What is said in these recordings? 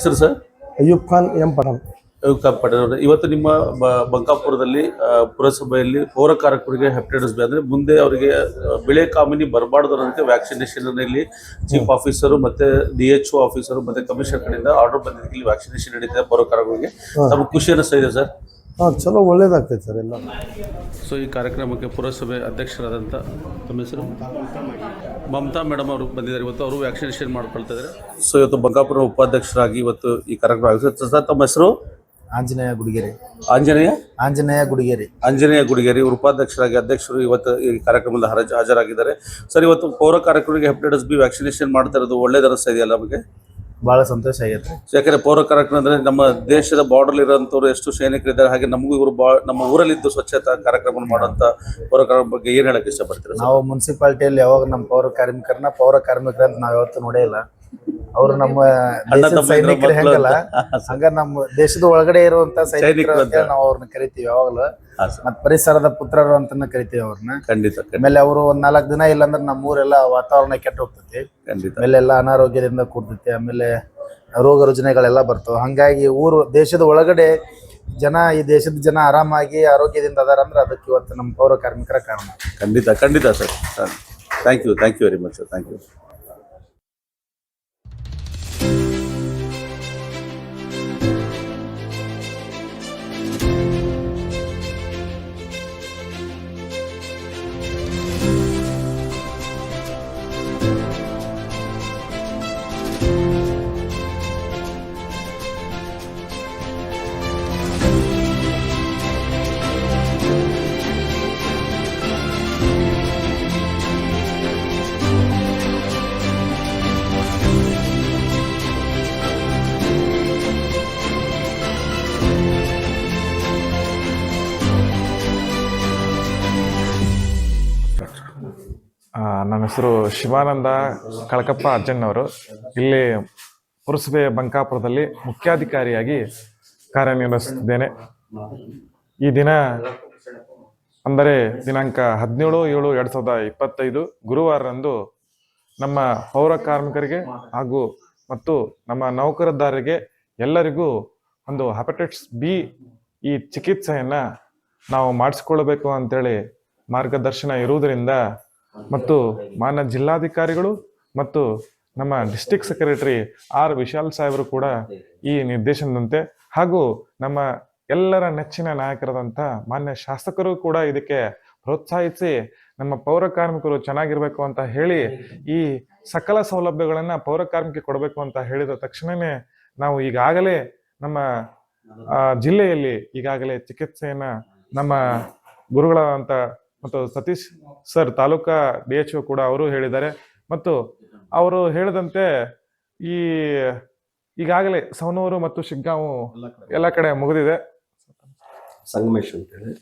ಹೆಸರು sir? Ayyub Khan M Pathan Ayyub Patel ಅವರೇ. ಇವತ್ತು ನಿಮ್ಮ ಬ- ಬಂಕಾಪುರದಲ್ಲಿ ಆ, ಪುರಸಭೆಯಲ್ಲಿ ಪೌರ ಕಾರ್ಮಿಕರಿಗೆ ಹೆಪಟೈಟಿಸ್ ಬಿ ಅಂದರೆ ಮುಂದೆ ಅವರಿಗೆ ಬಿಳೆ ಕಾಮಿನಿ ಬರಬಾರ್ದು ಅನ್ನೋದಕ್ಕೆ ವ್ಯಾಕ್ಸಿನೇಷನ್ ಇಲ್ಲಿ ಚೀಫ್ ಆಫೀಸರು ಮತ್ತೆ ಡಿ ಎಚ್ ಆಫೀಸರು ಮತ್ತೆ ಕಮಿಷನರ್ ಕಡೆಯಿಂದ ಆರ್ಡರ್ ಬಂದಿದ್ದಕ್ಕೆ ಇಲ್ಲಿ ವ್ಯಾಕ್ಸಿನೇಷನ್ ನಡೀತಿದೆ ಪೌರ ತಮ್ಮ ಖುಷಿ ಅನಿಸ್ತಾ ಇದೆ ಸರ್? ಹಾಂ ಚಲೋ ಒಳ್ಳೇದಾಗ್ತೈತೆ ಸರ್ ಎಲ್ಲ. ಸೊ ಈ ಕಾರ್ಯಕ್ರಮಕ್ಕೆ ಪುರಸಭೆ ಅಧ್ಯಕ್ಷರಾದಂಥ ತಮ್ಮ ಹೆಸರು? ಮಮತಾ ಮೇಡಮ್ ಅವರು ಬಂದಿದ್ದಾರೆ. ಇವತ್ತು ಅವರು ವ್ಯಾಕ್ಸಿನೇಷನ್ ಮಾಡ್ಕೊಳ್ತಾ ಇದ್ದಾರೆ ಸೊ ಇವತ್ತು ಬಂಗಾಪುರ ಉಪಾಧ್ಯಕ್ಷರಾಗಿ ಇವತ್ತು ಈ ಕಾರ್ಯಕ್ರಮ ಆಗುತ್ತೆ ಸರ್ ತಮ್ಮ ಹೆಸರು? ಆಂಜನೇಯ ಗುಡಿಗೆರೆ. ಆಂಜನೇಯ? ಆಂಜನೇಯ ಗುಡಿಗೆರೆ. ಆಂಜನೇಯ ಗುಡಿಗೆರೆ. ಇವರು ಉಪಾಧ್ಯಕ್ಷರಾಗಿ ಅಧ್ಯಕ್ಷರು ಇವತ್ತು ಈ ಕಾರ್ಯಕ್ರಮದಲ್ಲಿ ಹರಜ ಹಾಜರಾಗಿದ್ದಾರೆ. ಸರ್ ಇವತ್ತು ಪೌರ ಕಾರ್ಯಕ್ರಮಕ್ಕೆ ಹೆಪಟೈಟಿಸ್ ಬಿ ವ್ಯಾಕ್ಸಿನೇಷನ್ ಮಾಡ್ತಾ ಇರೋದು ಒಳ್ಳೇದು ಅನಿಸ್ತಾ ಇದೆಯಲ್ಲ ನಮಗೆ? ಬಹಳ ಸಂತೋಷ ಆಗೈತೆ ಯಾಕಂದ್ರೆ ಪೌರ ಕಾರ್ಯಕ್ರಮ ಅಂದ್ರೆ ನಮ್ಮ ದೇಶದ ಬಾರ್ಡರ್ ಇರೋಂಥವ್ರು ಎಷ್ಟು ಸೈನಿಕರಿದ್ದಾರೆ ಹಾಗೆ ನಮಗೂ ಇವರು ಬಾ ನಮ್ಮ ಊರಲ್ಲಿದ್ದು ಸ್ವಚ್ಛತಾ ಕಾರ್ಯಕ್ರಮ ಮಾಡುವಂತ ಪೌರ ಕಾರ್ಯಕ್ರಮ ಬಗ್ಗೆ ಏನ್ ಹೇಳಕ್ ಇಷ್ಟಪಡ್ತೀರಾ? ನಾವು ಮುನ್ಸಿಪಾಲಿಟಿಯಲ್ಲಿ ಯಾವಾಗ ನಮ್ಮ ಪೌರ ಕಾರ್ಮಿಕರನ್ನ ಪೌರ ಕಾರ್ಮಿಕರ ಅಂತ ನಾವ್ ಯಾವತ್ತೂ ನೋಡೇ ಇಲ್ಲ ಅವರು ನಮ್ಮ ದೇಶದ ಸೈನಿಕರು ಹೆಂಗಲ್ಲ. ಅಂತ. ಹಂಗ ನಮ್ಮ ದೇಶದ ಒಳಗಡೆ ಇರುವಂತ ಸೈನಿಕರು ಅಂತ ನಾವು ಅವ್ರನ್ನ ಕರಿತೀವಿ ಯಾವಾಗಲೂ. ಮತ್ ಪರಿಸರದ ಪುತ್ರರು ಅಂತಾನೆ ಕರಿತೀವಿ ಅವ್ರನ್ನ ಖಂಡಿತ ಆಮೇಲೆ ಅವರು ಒಂದ್ ನಾಲ್ಕು ದಿನ ಇಲ್ಲಾಂದ್ರೆ ನಮ್ಮ ಊರೆಲ್ಲ ವಾತಾವರಣ ಕೆಟ್ಟ ಹೋಗ್ತೈತಿ. ಖಂಡಿತ. ಆಮೇಲೆ ಎಲ್ಲ ಅನಾರೋಗ್ಯದಿಂದ ಕೂಡ್ತೈತಿ. ಆಮೇಲೆ ರೋಗ ರುಜಿನಗಳೆಲ್ಲ ಬರ್ತಾವ. ಹಂಗಾಗಿ ಊರು ದೇಶದ ಒಳಗಡೆ ಜನ ಈ ದೇಶದ ಜನ ಆರಾಮಾಗಿ ಆರೋಗ್ಯದಿಂದ ಅದಾರ ಅಂದ್ರೆ ಅದಕ್ಕೆ ಇವತ್ತು ನಮ್ಮ ಪೌರ ಕಾರ್ಮಿಕರ ಕಾರಣ. ಖಂಡಿತ ಖಂಡಿತ sir. Thank you thank you very much sir thank you ನನ್ನ ಹೆಸರು ಶಿವಾನಂದ ಕಳಕಪ್ಪ ಅಜ್ಜಣ್ಣವರು ಇಲ್ಲಿ ಪುರಸಭೆ ಬಂಕಾಪುರದಲ್ಲಿ ಮುಖ್ಯಾಧಿಕಾರಿಯಾಗಿ ಕಾರ್ಯನಿರ್ವಹಿಸುತ್ತಿದ್ದೇನೆ. ಈ ದಿನ ಅಂದರೆ ದಿನಾಂಕ ಹದಿನೇಳು, ಏಳು, ಎರಡು ಸಾವಿರದ ಇಪ್ಪತ್ತೈದು ಗುರುವಾರರಂದು ನಮ್ಮ ಪೌರ ಕಾರ್ಮಿಕರಿಗೆ ಹಾಗೂ ಮತ್ತು ನಮ್ಮ ನೌಕರದಾರರಿಗೆ ಎಲ್ಲರಿಗೂ ಒಂದು ಹೆಪಟೈಟಿಸ್ ಬಿ ಈ ಚಿಕಿತ್ಸೆಯನ್ನು ನಾವು ಮಾಡಿಸ್ಕೊಳ್ಬೇಕು ಅಂತೇಳಿ ಮಾರ್ಗದರ್ಶನ ಇರುವುದರಿಂದ ಮತ್ತು ಮಾನ್ಯ ಜಿಲ್ಲಾಧಿಕಾರಿಗಳು ಮತ್ತು ನಮ್ಮ ಡಿಸ್ಟಿಕ್ ಸೆಕ್ರೆಟರಿ ಆರ್ ವಿಶಾಲ್ ಸಾಹೇಬರು ಕೂಡ ಈ ನಿರ್ದೇಶನದಂತೆ ಹಾಗೂ ನಮ್ಮ ಎಲ್ಲರ ನೆಚ್ಚಿನ ನಾಯಕರಾದಂಥ ಮಾನ್ಯ ಶಾಸಕರು ಕೂಡ ಇದಕ್ಕೆ ಪ್ರೋತ್ಸಾಹಿಸಿ ನಮ್ಮ ಪೌರ ಕಾರ್ಮಿಕರು ಚೆನ್ನಾಗಿರ್ಬೇಕು ಅಂತ ಹೇಳಿ ಈ ಸಕಲ ಸೌಲಭ್ಯಗಳನ್ನು ಪೌರ ಕೊಡಬೇಕು ಅಂತ ಹೇಳಿದ ತಕ್ಷಣವೇ ನಾವು ಈಗಾಗಲೇ ನಮ್ಮ ಜಿಲ್ಲೆಯಲ್ಲಿ ಈಗಾಗಲೇ ಚಿಕಿತ್ಸೆಯನ್ನು ನಮ್ಮ ಗುರುಗಳಾದಂಥ ಮತ್ತು Satish sir taluka D H ಕೂಡ ಅವರು ಹೇಳಿದ್ದಾರೆ. ಮತ್ತು ಅವರು ಹೇಳಿದಂತೆ ಈ ಈಗಾಗಲೇ ಸವನೂರು ಮತ್ತು ಶಿಗ್ಗಾಂವು ಎಲ್ಲ ಕಡೆ ಮುಗಿದಿದೆ. ಸಂಗಮೇಶ್ ಅಂತೇಳಿ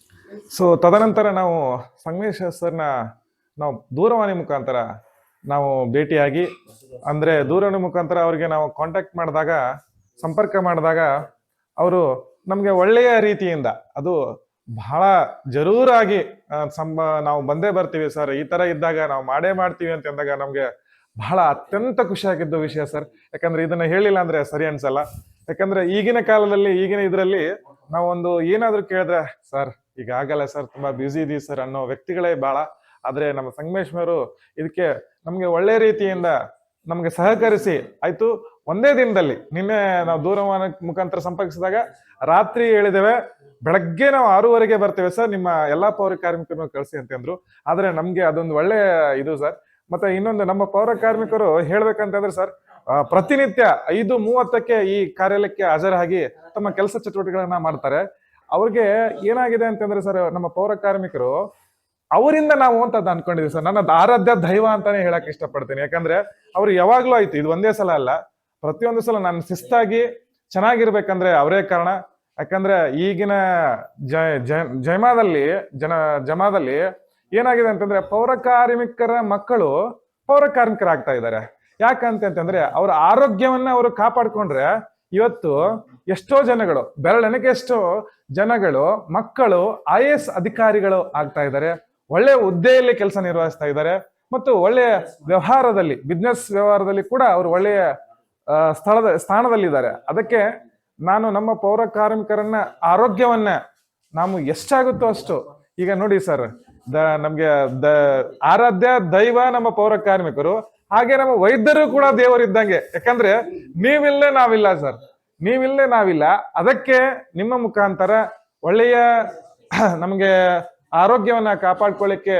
ಸೊ ತದನಂತರ ನಾವು ಸಂಗಮೇಶ್ ಸರ್ನ ನಾವು ದೂರವಾಣಿ ಮುಖಾಂತರ ನಾವು ಭೇಟಿಯಾಗಿ ಅಂದರೆ ದೂರವಾಣಿ ಮುಖಾಂತರ ಅವರಿಗೆ ನಾವು ಕಾಂಟ್ಯಾಕ್ಟ್ ಮಾಡಿದಾಗ ಸಂಪರ್ಕ ಮಾಡಿದಾಗ ಅವರು ನಮಗೆ ಒಳ್ಳೆಯ ರೀತಿಯಿಂದ ಅದು ಬಹಳ ಜರೂರಾಗಿ ಸಂಬ ನಾವು ಬಂದೇ ಬರ್ತೀವಿ ಸರ್. ಈ ತರ ಇದ್ದಾಗ ನಾವು ಮಾಡೇ ಮಾಡ್ತೀವಿ ಅಂತ ಅಂದಾಗ ನಮ್ಗೆ ಬಹಳ ಅತ್ಯಂತ ಖುಷಿಯಾಗಿದ್ದ ವಿಷಯ ಸರ್. ಯಾಕಂದ್ರೆ ಇದನ್ನ ಹೇಳಿಲ್ಲ ಅಂದ್ರೆ ಸರಿ ಅನ್ಸಲ್ಲ. ಯಾಕಂದ್ರೆ ಈಗಿನ ಕಾಲದಲ್ಲಿ, ಈಗಿನ ಇದರಲ್ಲಿ ನಾವೊಂದು ಏನಾದ್ರೂ ಕೇಳಿದ್ರೆ, ಸರ್, ಈಗ ಆಗಲ್ಲ ಸರ್, ತುಂಬಾ ಬ್ಯುಸಿ ಇದೀವಿ ಸರ್ ಅನ್ನೋ ವ್ಯಕ್ತಿಗಳೇ ಬಹಳ ಆದ್ರೆ ನಮ್ಮ ಸಂಗಮೇಶ್ವರು ಇದಕ್ಕೆ ನಮ್ಗೆ ಒಳ್ಳೆ ರೀತಿಯಿಂದ ನಮ್ಗೆ ಸಹಕರಿಸಿ, ಆಯ್ತು ಒಂದೇ ದಿನದಲ್ಲಿ ನಿನ್ನೆ ನಾವು ದೂರವಾಣಿ ಮುಖಾಂತರ ಸಂಪರ್ಕಿಸಿದಾಗ ರಾತ್ರಿ ಹೇಳಿದ್ದೇವೆ, ಬೆಳಗ್ಗೆ ನಾವು ಆರೂವರೆಗೆ ಬರ್ತೇವೆ ಸರ್, ನಿಮ್ಮ ಎಲ್ಲಾ ಪೌರ ಕಾರ್ಮಿಕರನ್ನು ಕಳಿಸಿ ಅಂತ ಅಂದ್ರು. ಆದ್ರೆ ನಮ್ಗೆ ಅದೊಂದು ಒಳ್ಳೆ ಇದು ಸರ್. ಮತ್ತೆ ಇನ್ನೊಂದು, ನಮ್ಮ ಪೌರ ಕಾರ್ಮಿಕರು ಹೇಳ್ಬೇಕಂತಂದ್ರೆ ಸರ್ ಪ್ರತಿನಿತ್ಯ ಐದು ಮೂವತ್ತಕ್ಕೆ ಈ ಕಾರ್ಯಾಲಯಕ್ಕೆ ಹಾಜರಾಗಿ ತಮ್ಮ ಕೆಲಸ ಚಟುವಟಿಕೆಗಳನ್ನ ಮಾಡ್ತಾರೆ. ಅವ್ರಿಗೆ ಏನಾಗಿದೆ ಅಂತಂದ್ರೆ ಸರ್, ನಮ್ಮ ಪೌರ ಕಾರ್ಮಿಕರು, ಅವರಿಂದ ನಾವು ಅಂತ ಅದು ಅನ್ಕೊಂಡಿದೀವಿ ಸರ್. ನನ್ನ ಆರಾಧ್ಯ ದೈವ ಅಂತಾನೆ ಹೇಳಕ್ ಇಷ್ಟಪಡ್ತೀನಿ. ಯಾಕಂದ್ರೆ ಅವ್ರು ಯಾವಾಗ್ಲೂ ಆಯ್ತು, ಇದು ಒಂದೇ ಸಲ ಅಲ್ಲ. ಪ್ರತಿಯೊಂದು ಸಲ ನಾನು ಶಿಸ್ತಾಗಿ ಚೆನ್ನಾಗಿರ್ಬೇಕಂದ್ರೆ ಅವರೇ ಕಾರಣ. ಯಾಕಂದ್ರೆ ಈಗಿನ ಜ ಜಮಾದಲ್ಲಿ, ಜನ, ಜಮಾದಲ್ಲಿ ಏನಾಗಿದೆ ಅಂತಂದ್ರೆ ಪೌರ ಕಾರ್ಮಿಕರ ಮಕ್ಕಳು ಪೌರ ಕಾರ್ಮಿಕರಾಗ್ತಾ ಇದ್ದಾರೆ. ಯಾಕಂತ ಅಂತಂದ್ರೆ ಅವರ ಆರೋಗ್ಯವನ್ನ ಅವರು ಕಾಪಾಡ್ಕೊಂಡ್ರೆ ಇವತ್ತು ಎಷ್ಟೋ ಜನಗಳು ಬೆರಳೆನಕ್ಕೆ ಎಷ್ಟೋ ಜನಗಳು, ಮಕ್ಕಳು, ಐ ಎಸ್ ಅಧಿಕಾರಿಗಳು ಆಗ್ತಾ ಇದ್ದಾರೆ. ಒಳ್ಳೆ ಹುದ್ದೆಯಲ್ಲಿ ಕೆಲಸ ನಿರ್ವಹಿಸ್ತಾ ಇದ್ದಾರೆ. ಮತ್ತು ಒಳ್ಳೆಯ ವ್ಯವಹಾರದಲ್ಲಿ, ಬಿಸ್ನೆಸ್ ವ್ಯವಹಾರದಲ್ಲಿ ಕೂಡ ಅವರು ಒಳ್ಳೆಯ ಸ್ಥಳದ, ಸ್ಥಾನದಲ್ಲಿದ್ದಾರೆ. ಅದಕ್ಕೆ ನಾನು ನಮ್ಮ ಪೌರ ಕಾರ್ಮಿಕರನ್ನ, ಆರೋಗ್ಯವನ್ನ ನಾವು ಎಷ್ಟಾಗುತ್ತೋ ಅಷ್ಟು, ಈಗ ನೋಡಿ ಸರ್, ದ, ನಮ್ಗೆ ದ, ಆರಾಧ್ಯ, ದೈವ ನಮ್ಮ ಪೌರ ಕಾರ್ಮಿಕರು, ಹಾಗೆ ನಮ್ಮ ವೈದ್ಯರು ಕೂಡ ದೇವರಿದ್ದಂಗೆ ಯಾಕಂದ್ರೆ ನೀವಿಲ್ಲೇ ನಾವಿಲ್ಲ ಸರ್. ನೀವಿಲ್ಲೇ ನಾವಿಲ್ಲ. ಅದಕ್ಕೆ ನಿಮ್ಮ ಮುಖಾಂತರ ಒಳ್ಳೆಯ ನಮಗೆ ಆರೋಗ್ಯವನ್ನ ಕಾಪಾಡ್ಕೊಳ್ಳಿಕ್ಕೆ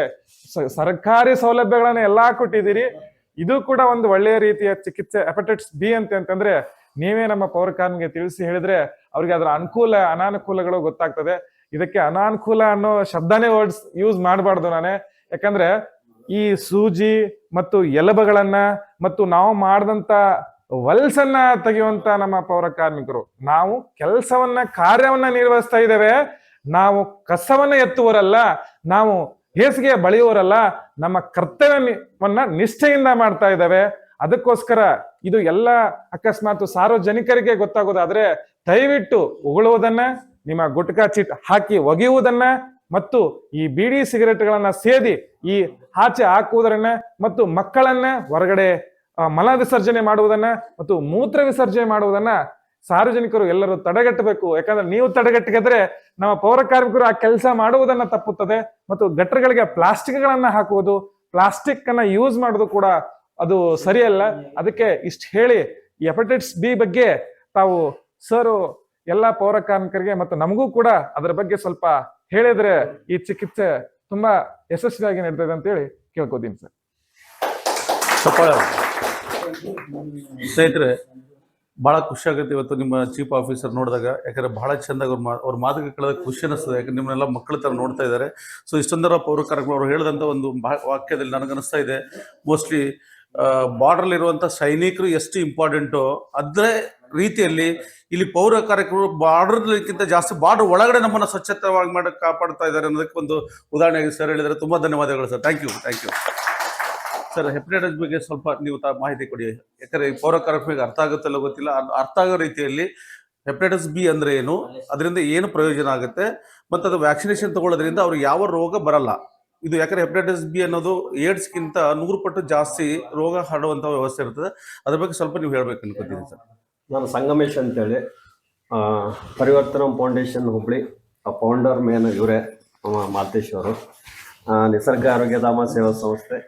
ಸರ್ಕಾರಿ ಸೌಲಭ್ಯಗಳನ್ನ ಎಲ್ಲಾ ಕೊಟ್ಟಿದ್ದೀರಿ. ಇದು ಕೂಡ ಒಂದು ಒಳ್ಳೆಯ ರೀತಿಯ ಚಿಕಿತ್ಸೆ ಹೆಪಟೈಟಿಸ್ ಬಿ ಅಂತ ಅಂತಂದ್ರೆ ನೀವೇ ನಮ್ಮ ಪವರ್ ಕಾರ್ಮಿಗೆ ತಿಳಿಸಿ ಹೇಳಿದ್ರೆ ಅವ್ರಿಗೆ ಅದರ ಅನುಕೂಲ, ಅನಾನುಕೂಲಗಳು ಗೊತ್ತಾಗ್ತದೆ. ಇದಕ್ಕೆ ಅನಾನುಕೂಲ ಅನ್ನೋ ಶಬ್ದನೇ ವರ್ಡ್ಸ್ ಯೂಸ್ ಮಾಡಬಾರ್ದು ನಾನೇ. ಯಾಕಂದ್ರೆ ಈ ಸೂಜಿ ಮತ್ತು ಎಲಬಗಳನ್ನ ಮತ್ತು ನಾವು ಮಾಡಿದಂತ ವಲ್ಸನ್ನ ತೆಗೆಯುವಂತ ನಮ್ಮ ಪೌರ ಕಾರ್ಮಿಕರು, ನಾವು ಕೆಲಸವನ್ನ, ಕಾರ್ಯವನ್ನ ನಿರ್ವಹಿಸ್ತಾ ಇದ್ದೇವೆ. ನಾವು ಕಸವನ್ನ ಎತ್ತುವರಲ್ಲ ನಾವು ಹೇಸಿಗೆ ಬಳಿಯುವರಲ್ಲ ನಮ್ಮ ಕರ್ತವ್ಯವನ್ನ ನಿಷ್ಠೆಯಿಂದ ಮಾಡ್ತಾ ಇದ್ದಾವೆ. ಅದಕ್ಕೋಸ್ಕರ ಇದು ಎಲ್ಲ ಅಕಸ್ಮಾತ್ ಸಾರ್ವಜನಿಕರಿಗೆ ಗೊತ್ತಾಗೋದಾದ್ರೆ ದಯವಿಟ್ಟು ಉಗುಳುವುದನ್ನ, ನಿಮ್ಮ ಗುಟ್ಕಾ ಚೀಟ್ ಹಾಕಿ ಒಗೆಯುವುದನ್ನ ಮತ್ತು ಈ ಬೀಡಿ ಸಿಗರೆಟ್ಗಳನ್ನ ಸೇದಿ ಈ ಆಚೆ ಹಾಕುವುದರನ್ನ ಮತ್ತು ಮಕ್ಕಳನ್ನ ಹೊರಗಡೆ ಮಲ ವಿಸರ್ಜನೆ ಮಾಡುವುದನ್ನ ಮತ್ತು ಮೂತ್ರ ವಿಸರ್ಜನೆ ಮಾಡುವುದನ್ನ ಸಾರ್ವಜನಿಕರು ಎಲ್ಲರೂ ತಡೆಗಟ್ಟಬೇಕು. ಯಾಕಂದ್ರೆ ನೀವು ತಡೆಗಟ್ಟಿಗೆದ್ರೆ ನಮ್ಮ ಪೌರ ಕಾರ್ಮಿಕರು ಆ ಕೆಲಸ ಮಾಡುವುದನ್ನ ತಪ್ಪುತ್ತದೆ ಮತ್ತು ಗಟ್ಟರ್ಗಳಿಗೆ ಪ್ಲಾಸ್ಟಿಕ್ಗಳನ್ನ ಹಾಕುವುದು ಪ್ಲಾಸ್ಟಿಕ್ ಅನ್ನ ಯೂಸ್ ಮಾಡೋದು ಕೂಡ ಅದು ಸರಿಯಲ್ಲ. ಅದಕ್ಕೆ ಇಷ್ಟು ಹೇಳಿ ಹೆಪಟೈಟಿಸ್ ಬಿ ಬಗ್ಗೆ ತಾವು ಸರ್ ಎಲ್ಲ ಪೌರ ಕಾರ್ಮಿಕರಿಗೆ ಮತ್ತು ನಮಗೂ ಕೂಡ ಅದರ ಬಗ್ಗೆ ಸ್ವಲ್ಪ ಹೇಳಿದ್ರೆ ಈ ಚಿಕಿತ್ಸೆ ತುಂಬಾ ಯಶಸ್ವಿಯಾಗಿ ನಡೀತದೆ ಅಂತ ಹೇಳಿ ಕೇಳ್ಕೊತೀನಿ ಸರ್ ಸ್ನೇಹಿತರೆ ಬಹಳ ಖುಷಿ ಆಗುತ್ತೆ ಇವತ್ತು ನಿಮ್ಮ ಚೀಫ್ ಆಫೀಸರ್ ನೋಡಿದಾಗ. ಯಾಕಂದ್ರೆ ಬಹಳ ಚೆಂದಾಗಿ ಅವ್ರ ಮಾ ಅವ್ರ ಮಾತುಕತೆ ಕೇಳಿದಾಗ ಖುಷಿ ಅನಿಸ್ತದೆ. ಯಾಕಂದ್ರೆ ನಿಮ್ಮನ್ನೆಲ್ಲ ಮಕ್ಕಳ ಥರ ನೋಡ್ತಾ ಇದ್ದಾರೆ. ಸೊ ಇಷ್ಟೊಂದರ ಪೌರ ಕಾರ್ಯಕ್ರಮ ಅವ್ರು ಹೇಳಿದಂಥ ಒಂದು ವಾಕ್ಯದಲ್ಲಿ ನನಗನ್ನಿಸ್ತಾ ಇದೆ. ಮೋಸ್ಟ್ಲಿ ಬಾರ್ಡ್ರಲ್ಲಿರುವಂಥ ಸೈನಿಕರು ಎಷ್ಟು ಇಂಪಾರ್ಟೆಂಟು ಅದೇ ರೀತಿಯಲ್ಲಿ ಇಲ್ಲಿ ಪೌರ ಕಾರ್ಯಕ್ರಮ ಬಾರ್ಡರ್ಗಿಂತ ಜಾಸ್ತಿ ಬಾರ್ಡರ್ ಒಳಗಡೆ ನಮ್ಮನ್ನ ಸ್ವಚ್ಛತವಾಗಿ ಮಾಡಿ ಕಾಪಾಡ್ತಾ ಇದ್ದಾರೆ ಅನ್ನೋದಕ್ಕೆ ಒಂದು ಉದಾಹರಣೆಯಾಗಿ ಸರ್ ಹೇಳಿದರೆ ತುಂಬ ಧನ್ಯವಾದಗಳು sir thank you thank you sir hepatitis ಬಗ್ಗೆ ಸ್ವಲ್ಪ ನೀವು ಮಾಹಿತಿ ಕೊಡಿ. ಯಾಕಂದ್ರೆ ಈ ಪೌರ ಕಾರ್ಮಿಕರಿಗೆ ಅರ್ಥ ಆಗುತ್ತಲ್ಲ ಗೊತ್ತಿಲ್ಲ. ಅರ್ಥ ಆಗೋ ರೀತಿಯಲ್ಲಿ ಹೆಪಟೈಟಿಸ್ ಬಿ ಅಂದ್ರೆ ಏನು, ಅದರಿಂದ ಏನು ಪ್ರಯೋಜನ ಆಗುತ್ತೆ, ಮತ್ತು ಅದು ವ್ಯಾಕ್ಸಿನೇಷನ್ ತಗೊಳ್ಳೋದ್ರಿಂದ ಅವ್ರಿಗೆ ಯಾವ ರೋಗ ಬರಲ್ಲ. ಇದು ಯಾಕಂದ್ರೆ ಹೆಪಟೈಟಿಸ್ ಬಿ ಅನ್ನೋದು ಏಡ್ಸ್ಗಿಂತ ನೂರು ಪಟ್ಟು ಜಾಸ್ತಿ ರೋಗ ಹರಡುವಂತ ವ್ಯವಸ್ಥೆ ಇರ್ತದೆ. ಅದ್ರ ಬಗ್ಗೆ ಸ್ವಲ್ಪ ನೀವು ಹೇಳ್ಬೇಕು ಅನ್ಕೋತೀನಿ ಸರ್. ನಾನು ಸಂಗಮೇಶ್ ಅಂತೇಳಿ. ಪರಿವರ್ತನಾ ಫೌಂಡೇಶನ್ ಹುಬ್ಳಿ ಫೌಂಡರ್ ಮೇನ್ ಇವರೇ ಮಾಲ್ತೇಶ್ ಅವರು. ನಿಸರ್ಗ ಆರೋಗ್ಯಧಾಮ ಸೇವಾ ಸಂಸ್ಥೆ.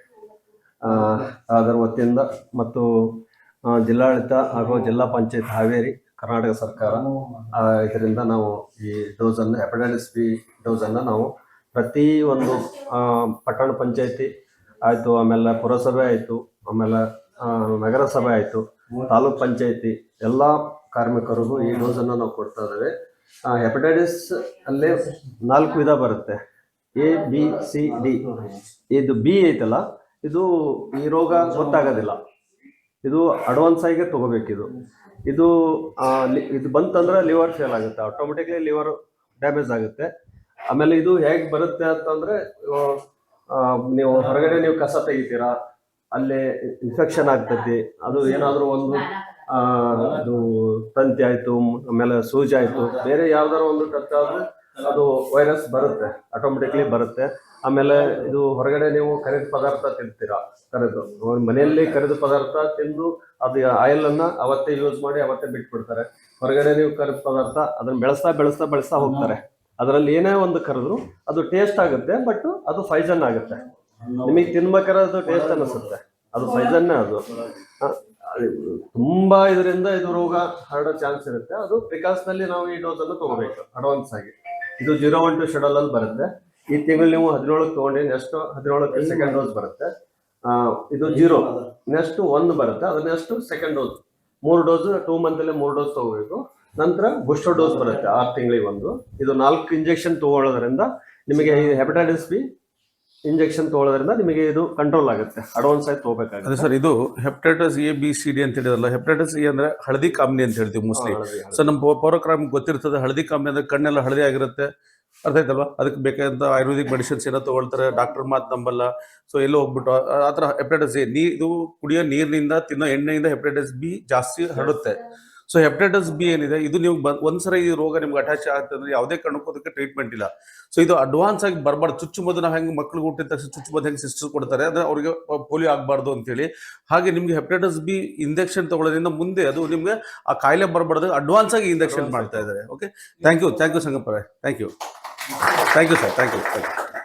ಅದರ ವತಿಯಿಂದ ಮತ್ತು ಜಿಲ್ಲಾಡಳಿತ ಹಾಗೂ ಜಿಲ್ಲಾ ಪಂಚಾಯತ್ ಹಾವೇರಿ ಕರ್ನಾಟಕ ಸರ್ಕಾರ ಇದರಿಂದ ನಾವು ಈ ಡೋಸನ್ನು ಹೆಪಟೈಟಿಸ್ ಬಿ ಡೋಸನ್ನು ನಾವು ಪ್ರತಿ ಒಂದು ಪಟ್ಟಣ ಪಂಚಾಯತಿ ಆಯಿತು, ಆಮೇಲೆ ಪುರಸಭೆ ಆಯಿತು, ಆಮೇಲೆ ನಗರಸಭೆ ಆಯಿತು, ತಾಲೂಕ್ ಪಂಚಾಯತಿ ಎಲ್ಲ ಕಾರ್ಮಿಕರಿಗೂ ಈ ಡೋಸನ್ನು ನಾವು ಕೊಡ್ತಾ ಇದ್ದೇವೆ. ಹೆಪಟೈಟಿಸ್ ಅಲ್ಲಿ ನಾಲ್ಕು ವಿಧ ಬರುತ್ತೆ. ಎ ಬಿ ಸಿ ಡಿ ಇದು ಬಿ ಐತಲ್ಲ ಇದು ಈ ರೋಗ ಗೊತ್ತಾಗೋದಿಲ್ಲ. ಇದು ಅಡ್ವಾನ್ಸ್ ಆಗಿ ತಗೋಬೇಕಿದು. ಇದು ಇದು ಬಂತಂದ್ರೆ ಲಿವರ್ ಫೇಲ್ ಆಗುತ್ತೆ. ಆಟೋಮೆಟಿಕ್ಲಿ ಲಿವರ್ ಡ್ಯಾಮೇಜ್ ಆಗುತ್ತೆ. ಆಮೇಲೆ ಇದು ಹೇಗೆ ಬರುತ್ತೆ ಅಂತಂದ್ರೆ ನೀವು ಹೊರಗಡೆ ನೀವು ಕಸ ತೆಗಿತೀರಾ, ಅಲ್ಲಿ ಇನ್ಫೆಕ್ಷನ್ ಆಗ್ತೈತಿ. ಅದು ಏನಾದರೂ ಒಂದು ಅದು ತಂತಿ ಆಯಿತು, ಆಮೇಲೆ ಸೂಜಿ ಆಯಿತು, ಬೇರೆ ಯಾವ್ದಾರು ಒಂದು ಆದ್ರೂ ಅದು ವೈರಸ್ ಬರುತ್ತೆ ಆಟೋಮೆಟಿಕ್ಲಿ ಬರುತ್ತೆ. ಆಮೇಲೆ ಇದು ಹೊರಗಡೆ ನೀವು ಕರಿದ ಪದಾರ್ಥ ತಿಂತೀರಾ? ಕರೆದು ಮನೆಯಲ್ಲಿ ಕರೆದ ಪದಾರ್ಥ ತಿಂದು ಅದು ಆಯಿಲ್ ಅನ್ನ ಅವತ್ತೇ ಯೂಸ್ ಮಾಡಿ ಅವತ್ತೇ ಬಿಟ್ಬಿಡ್ತಾರೆ. ಹೊರಗಡೆ ನೀವು ಕರಿದ ಪದಾರ್ಥ ಅದನ್ನ ಬೆಳೆಸ್ತಾ ಬೆಳೆಸ್ತಾ ಬೆಳೆಸ್ತಾ ಹೋಗ್ತಾರೆ. ಅದರಲ್ಲಿ ಏನೇ ಒಂದು ಕರೆದ್ರು ಅದು ಟೇಸ್ಟ್ ಆಗುತ್ತೆ ಬಟ್ ಅದು ಫೈಜನ್ ಆಗುತ್ತೆ. ನಿಮಗೆ ತಿನ್ಬೇಕಾದ್ರೆ ಅದು ಟೇಸ್ಟ್ ಅನಿಸುತ್ತೆ. ಅದು ಫೈಜನ್ನೇ ಅದು. ತುಂಬಾ ಇದರಿಂದ ಇದು ರೋಗ ಹರಡೋ ಚಾನ್ಸ್ ಇರುತ್ತೆ. ಅದು ಪ್ರಿಕಾಸ್ನಲ್ಲಿ ನಾವು ಈ ಡೋಸ್ ಅನ್ನು ತಗೋಬೇಕು ಅಡ್ವಾನ್ಸ್ ಆಗಿ. ಇದು ಜೀರೋ ಒನ್ ಟು ಶೆಡ್ಯೂಲ್ ಅಲ್ಲಿ ಬರುತ್ತೆ. ಈ ತಿಂಗಳು ನೀವು ಹದಿನೇಳಕ್ಕೆ ತಗೊಂಡ್ರಿ ನೆಕ್ಸ್ಟ್ ಹದಿನೇಳಕ್ಕೆ ಸೆಕೆಂಡ್ ಡೋಸ್ ಬರುತ್ತೆ. ಇದು ಜೀರೋ ನೆಕ್ಸ್ಟ್ ಒಂದು ಬರುತ್ತೆ. ಅದು ನೆಕ್ಸ್ಟ್ ಸೆಕೆಂಡ್ ಡೋಸ್ ಮೂರು ಡೋಸ್ ಟೂ ಮಂತ್ ಅಲ್ಲಿ ಮೂರು ಡೋಸ್ ತಗೋಬೇಕು. ನಂತರ ಬೂಸ್ಟರ್ ಡೋಸ್ ಬರುತ್ತೆ ಆರು ತಿಂಗಳಿಗೆ ಒಂದು ಇದು ನಾಲ್ಕು ಇಂಜೆಕ್ಷನ್ ತಗೊಳ್ಳೋದ್ರಿಂದ ನಿಮಗೆ ಹೆಪಟೈಟಿಸ್ ಬಿ ಇಂಜೆಕ್ಷನ್ ತಗೊಳ್ಳೋದ್ರಿಂದ ನಿಮಗೆ ಇದು ಕಂಟ್ರೋಲ್ ಆಗುತ್ತೆ. ಅಡ್ವಾನ್ಸ್ ಆಗಿ ತಗೋಬೇಕಾಗುತ್ತೆ. ಸರ್ ಇದು hepatitis A B C D ಅಂತ ಹೇಳಿದ್ರಲ್ಲ ಹೆಪಟೈಟಿಸ್ ಎ ಅಂದ್ರೆ ಹಳದಿ ಕಾಮನಿ ಅಂತ ಹೇಳ್ತೀವಿ ಮೋಸ್ಟ್ಲಿ ಸೊ ನಮ್ಮ ಪೌರಕ್ರಾಮ್ ಗೊತ್ತಿರ್ತದೆ ಹಳದಿ ಕಾಮನಿ ಅಂದ್ರೆ ಕಣ್ಣೆಲ್ಲ ಹಳದಿ ಆಗಿರುತ್ತೆ. ಅರ್ಥ ಆಯ್ತಲ್ವಾ? ಅದಕ್ಕೆ ಬೇಕಾದಂತ ಆಯುರ್ವೇದಿಕ್ ಮೆಡಿಸಿನ್ಸ್ ಏನೋ ತಗೊಳ್ತಾರೆ ಡಾಕ್ಟರ್ ಮಾತು ನಂಬಲ್ಲ. ಸೊ ಎಲ್ಲೋ ಹೋಗ್ಬಿಟ್ಟು ಆ ಥರ ಹೆಪಟೈಟಿಸ್ ಎ ನೀ ಇದು ಕುಡಿಯೋ ನೀರಿನಿಂದ ತಿನ್ನೋ ಎಣ್ಣೆಯಿಂದ ಹೆಪಟೈಟಿಸ್ ಬಿ ಜಾಸ್ತಿ ಹರಡುತ್ತೆ. ಸೊ ಹೆಪಟೈಟಿಸ್ ಬಿ ಏನಿದೆ ಇದು ನೀವು ಒಂದ್ಸರಿ ಈ ರೋಗ ನಿಮ್ಗೆ ಅಟ್ಯಾಚ್ ಆಗುತ್ತೆ ಅಂದ್ರೆ ಯಾವುದೇ ಅದಕ್ಕೆ ಟ್ರೀಟ್ಮೆಂಟ್ ಇಲ್ಲ. ಸೊ ಇದು ಅಡ್ವಾನ್ಸ್ ಆಗಿ ಬರಬಾರ್ದು. ಚುಚ್ಚುಮದ್ದು ನಾವು ಹೆಂಗೆ ಮಕ್ಳಿಗೆ ಹುಟ್ಟಿದ ತಕ್ಷಣ ಚುಚ್ಚುಮದ್ದು ಹೆಂಗೆ ಸಿಸ್ಟರ್ ಕೊಡ್ತಾರೆ ಅಂದ್ರೆ ಅವರಿಗೆ ಪೋಲಿಯೋ ಆಗಬಾರ್ದು ಅಂತೇಳಿ. ಹಾಗೆ ನಿಮ್ಗೆ ಹೆಪಟೈಟಿಸ್ ಬಿ ಇಂಜೆಕ್ಷನ್ ತಗೊಳ್ಳೋದ್ರಿಂದ ಮುಂದೆ ಅದು ನಿಮ್ಗೆ ಆ ಕಾಯಿಲೆ ಬರಬಾರ್ದು. ಅಡ್ವಾನ್ಸ್ ಆಗಿ ಇಂಜೆಕ್ಷನ್ ಮಾಡ್ತಾ ಇದ್ದಾರೆ. Okay thank you thank you ಸಂಗಪ್ಪರೆ. Thank you thank you sir thank you thank you